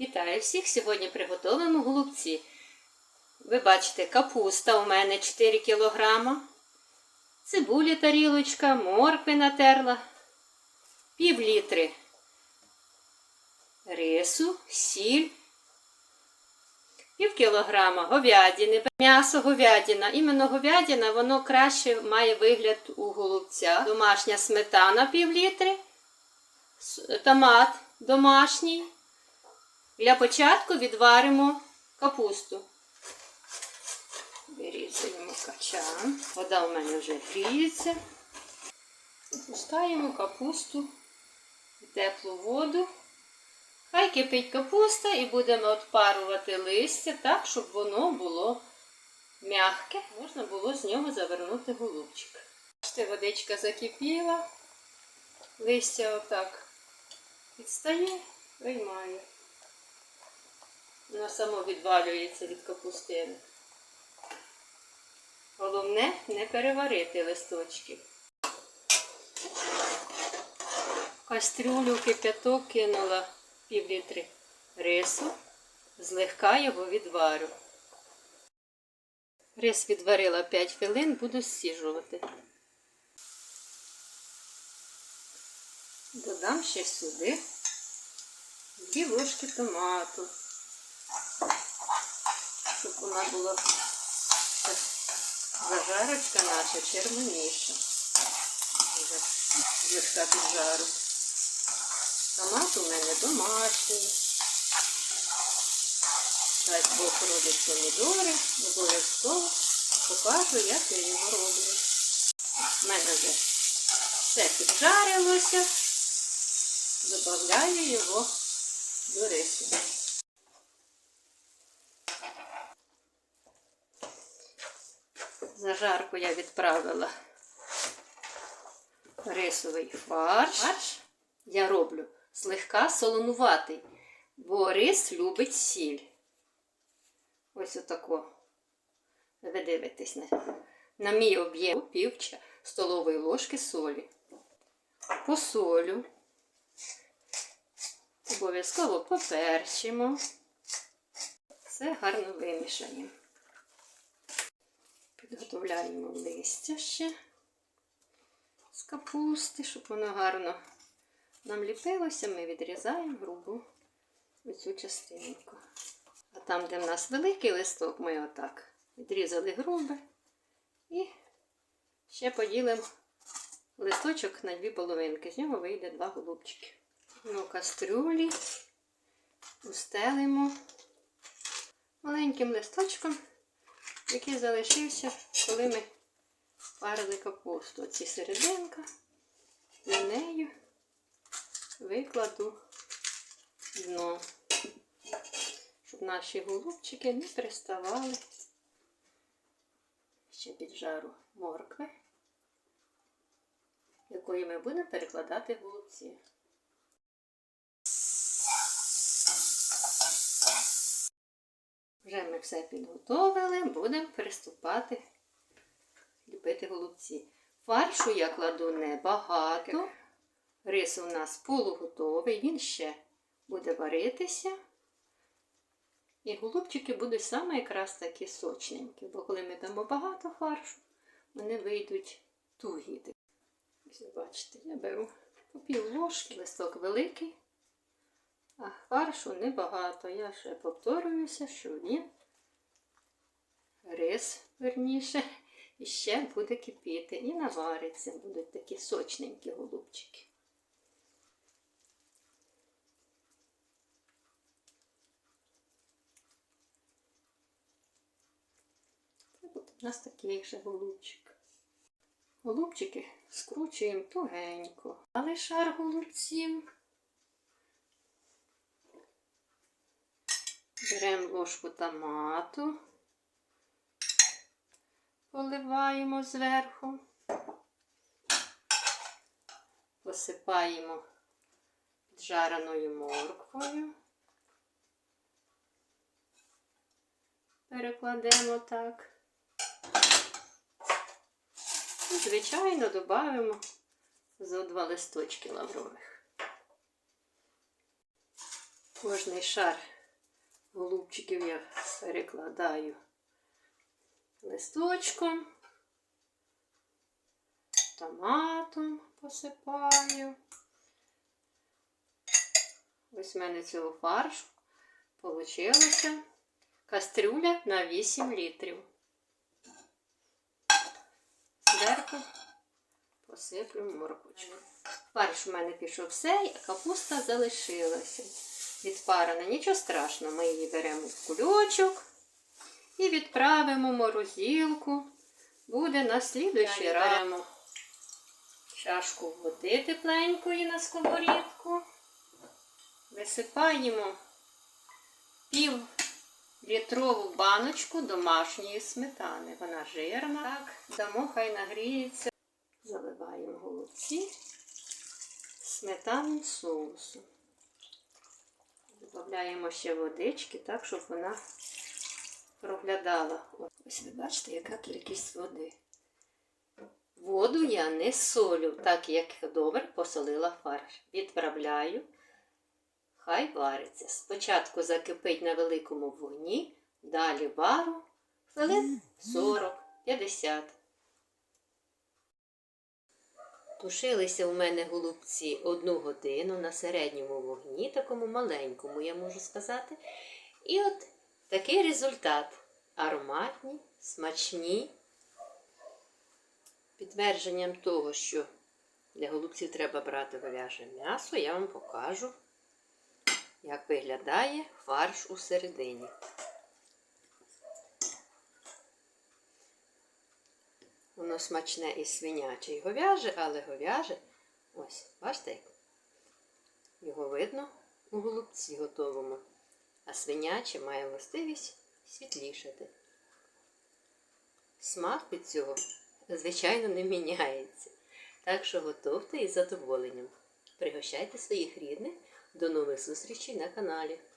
Вітаю всіх! Сьогодні приготуємо голубці. Ви бачите, капуста у мене 4 кг, цибулі тарілочка, моркви натерла, пів літри рису, сіль, пів кілограма говядини, м'ясо говядина. Іменно говядина, воно краще має вигляд у голубця. Домашня сметана пів літри, томат домашній. Для початку відваримо капусту. Вирізуємо качан. Вода у мене вже гріється. Опускаємо капусту в теплу воду. Хай кипить капуста і будемо отпарувати листя так, щоб воно було м'яке. Можна було з нього завернути голубчик. Бачите, водичка закипіла. Листя отак підстає, виймаю. Воно само відвалюється від капустини. Головне не переварити листочки. Кастрюлю кип'яток кинула пів літри рису, злегка його відварю. Рис відварила 5 хвилин, буду зсіжувати. Додам ще сюди дві ложки томату щоб вона була зажарочка наша червоніша. Зірка під жару. Томат у мене домашній. Дай Бог родить помідори, обов'язково покажу, як я його роблю. У мене вже все піджарилося. Добавляю його до рису. Зажарку я відправила рисовий фарш. Фарш я роблю слегка солонуватий, бо рис любить сіль. Ось отако. Ви дивитесь на, на мій об'єм пів ча- столової ложки солі. Посолю. Обов'язково поперчимо. Все гарно вимішаємо. Підготовляємо листя ще з капусти, щоб воно гарно нам ліпилося, ми відрізаємо грубу оцю частинку. А там, де в нас великий листок, ми отак відрізали грубе і ще поділимо листочок на дві половинки. З нього вийде два голубчики. Ну, кастрюлі устелимо маленьким листочком який залишився, коли ми парили капусту. Оці серединка і нею викладу дно, щоб наші голубчики не приставали ще під жару моркви, якої ми будемо перекладати голубці. Вже ми все підготовили, будемо приступати ліпити голубці. Фаршу я кладу небагато. Рис у нас полуготовий, він ще буде варитися. І голубчики будуть саме якраз такі сочненькі, бо коли ми дамо багато фаршу, вони вийдуть тугі. Ось бачите, я беру по пів ложки, листок великий. А фаршу небагато. Я ще повторююся, що він рис, верніше, і ще буде кипіти. І навариться, будуть такі сочненькі голубчики. У нас такий же голубчик. Голубчики скручуємо тугенько, але шар голубців. Беремо ложку томату, поливаємо зверху, посипаємо піджареною морквою, перекладемо так. І, звичайно, додаємо зо два листочки лаврових. Кожний шар голубчиків я перекладаю листочком, томатом посипаю. Ось в мене цього фаршу получилося кастрюля на 8 літрів. Зверху посиплю морквочку. Фарш у мене пішов все, а капуста залишилася. Відпарена, нічого страшного, ми її беремо в кульочок і відправимо в морозилку. Буде на слідуючий раз. Беремо чашку води тепленької на сковорідку. Висипаємо пів літрову баночку домашньої сметани. Вона жирна. Так, дамо, хай нагріється. Заливаємо голубці сметанним соусом. Додаємо ще водички, так, щоб вона проглядала. Ось ви бачите, яка кількість води. Воду я не солю, так як добре посолила фарш. Відправляю, хай вариться. Спочатку закипить на великому вогні, далі вару хвилин 40-50. Тушилися у мене голубці одну годину на середньому вогні, такому маленькому, я можу сказати. І от такий результат. Ароматні, смачні. Підтвердженням того, що для голубців треба брати говяже м'ясо, я вам покажу, як виглядає фарш у середині. Воно смачне і свиняче, і говяже, але говяже, ось, бачите, його видно у голубці готовому. А свиняче має властивість світлішати. Смак від цього, звичайно, не міняється. Так що готовте із задоволенням. Пригощайте своїх рідних. До нових зустрічей на каналі.